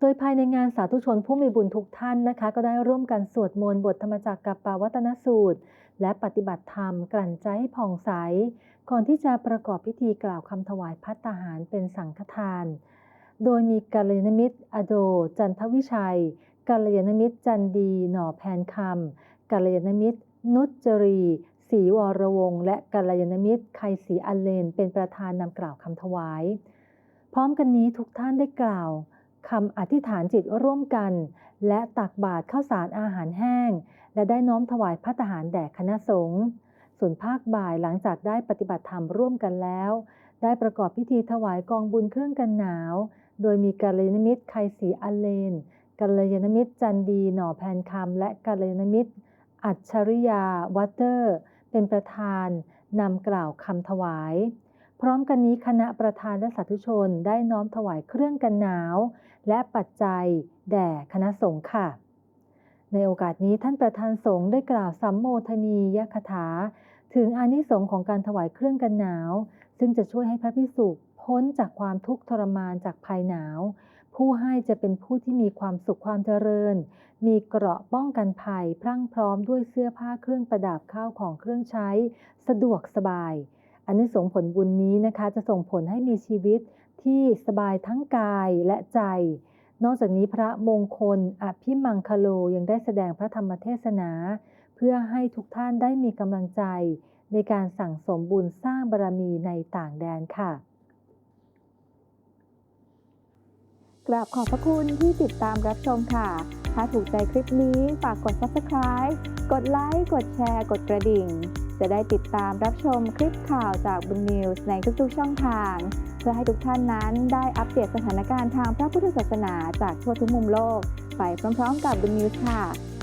โดยภายในงานสาธุชนผู้มีบุญทุกท่านนะคะ ก็ได้ร่วมกันสวดมนต์บทธรรมจักรกับปาวัตนสูตร และปฏิบัติธรรมกลั่นใจให้ผ่องใส ก่อนที่จะประกอบพิธีกล่าวคำถวายพัตตาหารเป็นสังฆทาน โดยมีกัลยาณมิตร อโด จันทวิชัยกัลยาณมิตรจันดีหน่อแพนคำกัลยาณมิตร นุจจรีศรีวรวงศ์และกัลยาณมิตรไคศรีอันเลน เป็นประธานนำกล่าวคำถวาย พร้อมกันนี้ทุกท่านได้กล่าว คำอธิษฐานจิตร่วมกัน และตักบาตรข้าวสารอาหารแห้ง และได้น้อมถวายพัตตาหารแด่คณะสงฆ์ส่วนภาคบ่ายหลังจากได้ปฏิบัติธรรมร่วมกันแล้ว ได้ประกอบพิธีถวายกองบุญเครื่องกันหนาว โดยมีกัลยาณมิตรไคศรีอเลนกัลยาณมิตรจันดีหน่อแพนคำและกัลยาณมิตร อัจฉริยาวัตเตอร์ เป็นประธานนำกล่าวคำถวาย พร้อมกันนี้คณะประธานและสาธุชนได้น้อมถวายเครื่องกันหนาว และปัจจัย แด่คณะสงฆ์ค่ะ ในโอกาสนี้ท่านประธานสงฆ์ได้กล่าวสัมโมทนียคถา ถึงอานิสงส์ของการถวายเครื่องกันหนาว ซึ่งจะช่วยให้พระพิสุพ้นจากความทุกข์ทรมานจากภัยหนาว ผู้ให้จะเป็นผู้ที่มีความสุขความเจริญ มีเกราะป้องกันภัยพรั่งพร้อมด้วยเสื้อผ้าเครื่องประดับข้าวของเครื่องใช้ สะดวกสบาย อันนี้ส่งผลบุญนี้นะคะจะส่งผลให้มีชีวิตที่สบายทั้งกายและใจ นอกจากนี้พระมงคลอภิมังคโลยังได้แสดงพระธรรมเทศนา เพื่อให้ทุกท่านได้มีกำลังใจ ในการสั่งสมบุญสร้างบารมีในต่างแดนค่ะกราบขอบพระคุณที่ติดตามรับชมค่ะ ถ้าถูกใจคลิปนี้ฝากกด subscribe กดไลค์ กดแชร์ กดกระดิ่ง จะได้ติดตามรับชมคลิปข่าวจากบุญนิวส์ในทุกๆช่องทาง เพื่อให้ทุกท่านนั้นได้อัปเดตสถานการณ์ทางพระพุทธศาสนาจากทั่วทุกมุมโลก ไปพร้อมๆกับบุญนิวส์ค่ะ